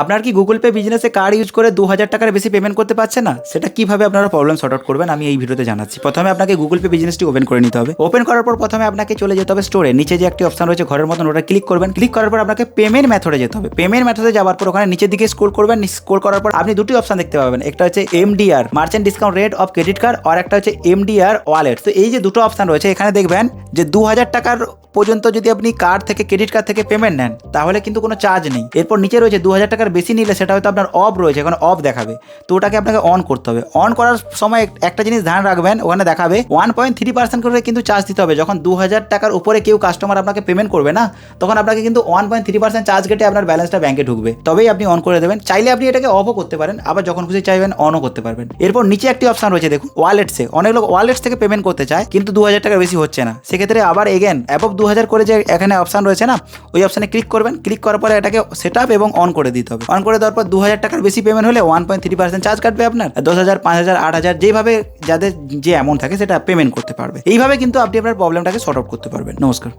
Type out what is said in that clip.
আপনার কি Google pay বিজনেসে কার্ড ইউজ করে দু হাজার টাকার বেশি পেমেন্ট করতে পারছেন না? সেটা কীভাবে আপনারা প্রবলেম সর্ট আউট করবেন? আমি এই ভিডিওতে জানাচ্ছি। প্রথমে আপনাকে গুগল পে বিজনেসটি ওপেন করে নিতে হবে। ওপেন করার পর প্রথমে আপনাকে চলে যেতে হবে স্টোরে নিচে যে একটি অপশন রয়েছে ঘরের মতন, ওটা ক্লিক করবেন। ক্লিক করার পর আপনাকে পেমেন্ট মেথডে যেতে হবে। পেমেন্ট মেথডে যাওয়ার পর ওখানে নিচের দিকে স্ক্রোল করবেন। স্ক্রোল করার পর আপনি দুটি অপশন দেখতে পাবেন। একটা হচ্ছে MDR merchant discount rate of credit card আর একটা হচ্ছে এমডিআর ওয়ালেট তো এই যে দুটো অপশন রয়েছে, এখানে দেখবেন যে দু হাজার টাকার পর্যন্ত যদি আপনি কার্ড থেকে ক্রেডিট কার্ড থেকে পেমেন্ট নেন, তাহলে কিন্তু কোনো চার্জ নেই। এরপর নিচে রয়েছে দু হাজার টাকার বেশি নিলে সেটা হয়তো আপনার অফ রয়েছে, এখন অফ দেখাবে। তো ওটাকে আপনাকে অন করতে হবে। অন করার সময় একটা জিনিস ধ্যান রাখবেন, ওখানে দেখাবে ওয়ান পয়েন্ট থ্রি পার্সেন্ট করে কিন্তু চার্জ দিতে হবে। যখন দু হাজার টাকার উপরে কেউ কাস্টমার আপনাকে পেমেন্ট করবে না, তখন আপনাকে কিন্তু one point three percent charge কেটে আপনার ব্যালেন্সটা ব্যাংকে ঢুকবে। তবেই আপনি অন করে দেবেন। চাইলে আপনি এটাকে অফও করতে পারেন, আবার যখন খুশি চাইবেন অনও করতে পারবেন। এরপর নিচে একটি অপশন রয়েছে, দেখুন ওয়ালেটসে অনেক লোক ওয়ালেটস থেকে পেমেন্ট করতে চায়, কিন্তু দু হাজার টাকার বেশি হচ্ছে না। সেক্ষেত্রে আবার এগেন অ্যাবভ দু হাজার করে যে এখানে অপশন রয়েছে না, ওই অপশানে ক্লিক করবেন। ক্লিক করার পরে এটাকে সেট আপ এবং অন করে দিতে হবে। অন করে দেওয়ার পর দু হাজার টাকার বেশি পেমেন্ট হলে one point three percent charge কাটবে আপনার। দশ হাজার পাঁচ হাজার আট হাজার যেভাবে যাদের যে অ্যামাউন্ট থাকে সেটা পেমেন্ট করতে পারবে। এইভাবে কিন্তু আপনি আপনার প্রবলেমটাকে সর্ট আউট করতে পারবেন। নমস্কার।